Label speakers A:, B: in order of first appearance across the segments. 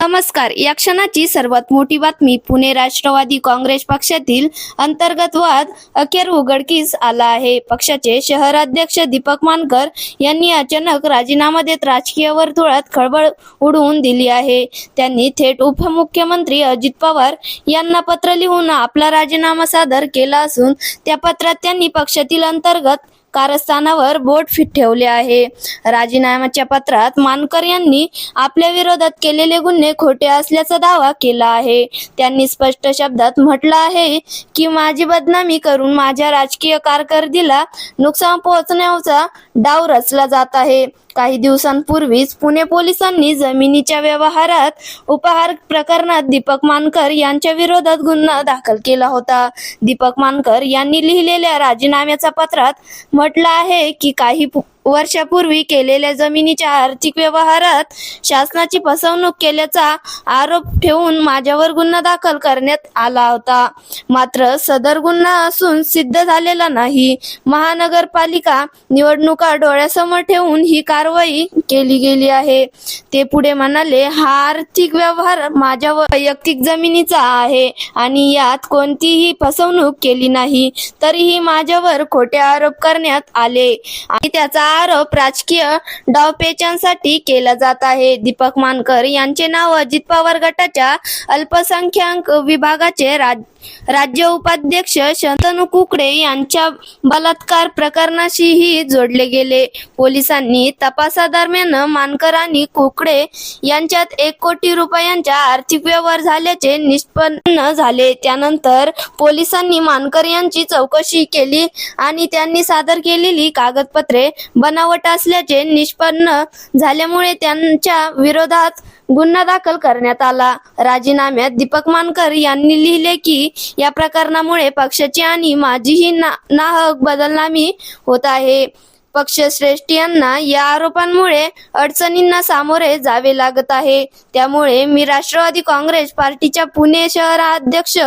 A: नमस्कार. या क्षणाची सर्वात मोठी बातमी पुणे राष्ट्रवादी काँग्रेस पक्षातील अंतर्गत वाद अखेर उघडकीस आला आहे. पक्षाचे शहराध्यक्ष दीपक मानकर यांनी अचानक राजीनामा देत राजकीय वर्तुळात खळबळ उडवून दिली आहे. त्यांनी थेट उपमुख्यमंत्री अजित पवार यांना पत्र लिहून आपला राजीनामा सादर केला असून त्या पत्रात त्यांनी पक्षातील अंतर्गत कारस्थानावर बोट फिट ठेवले आहे. राजीनाम्याच्या पत्रात मानकर यांनी आपल्या विरोधात केलेले गुन्हे खोटे असल्याचा दावा केला आहे. त्यांनी स्पष्ट शब्दात म्हटलं आहे की माझी बदनामी करून माझ्या राजकीय कारकिर्दीला नुकसान पोहोचण्याचा डाव रचला जात आहे. काही दिवसांपूर्वीच पुणे पोलिसांनी जमिनीच्या व्यवहारात उपहार प्रकरणात दीपक मानकर यांच्या विरोधात गुन्हा दाखल केला होता. दीपक मानकर यांनी लिहिलेल्या राजीनाम्याच्या पत्रात म्हटलं आहे की काही पु- वर्षापूर्वी केलेल्या जमिनीच्या आर्थिक व्यवहारात शासनाची फसवणूक केल्याचा आरोप ठेवून माझ्यावर गुन्हा दाखल करण्यात आला होता. मात्र सदर गुन्हा असून सिद्ध झालेला नाही. महानगरपालिका निवडणुका डोळ्यासमोर ठेवून ही कारवाई केली गेली आहे. ते पुढे म्हणाले हा आर्थिक व्यवहार माझ्या वैयक्तिक जमिनीचा आहे आणि यात कोणतीही फसवणूक केली नाही. तरीही माझ्यावर खोटे आरोप करण्यात आले. आणि त्याचा आरोप राजकीय डावपेचांसाठी केला जात आहे. दीपक मानकर यांचे नाव अजित पवार गटाच्या अल्पसंख्याक विभागाचे राज राज्य उपाध्यक्ष शंतनू कुकडे यांच्या बलात्कार प्रकरणाशीही जोडले गेले. पोलिसांनी तपासादरम्यान मानकर आणि कुकडे यांच्यात एक कोटी रुपयांच्या आर्थिक व्यवहार झाल्याचे निष्पन्न झाले. त्यानंतर पोलिसांनी मानकर यांची चौकशी केली आणि त्यांनी सादर केलेली कागदपत्रे बनावट असल्याचे निष्पन्न झाल्यामुळे त्यांच्या विरोधात गुन्हा दाखल करण्यात आला. राजीनाम्यात दीपक मानकर यांनी लिहिले की या प्रकरणामुळे पक्षाची आणि माझीही ना नाहक बदलनामी होत आहे. पक्षश्रेष्ठी यांना या आरोपांमुळे अडचणींना सामोरे जावे लागत आहे. त्यामुळे मी राष्ट्रवादी काँग्रेस पार्टीच्या पुणे शहराध्यक्ष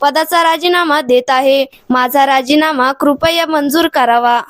A: पदाचा राजीनामा देत आहे. माझा राजीनामा कृपया मंजूर करावा.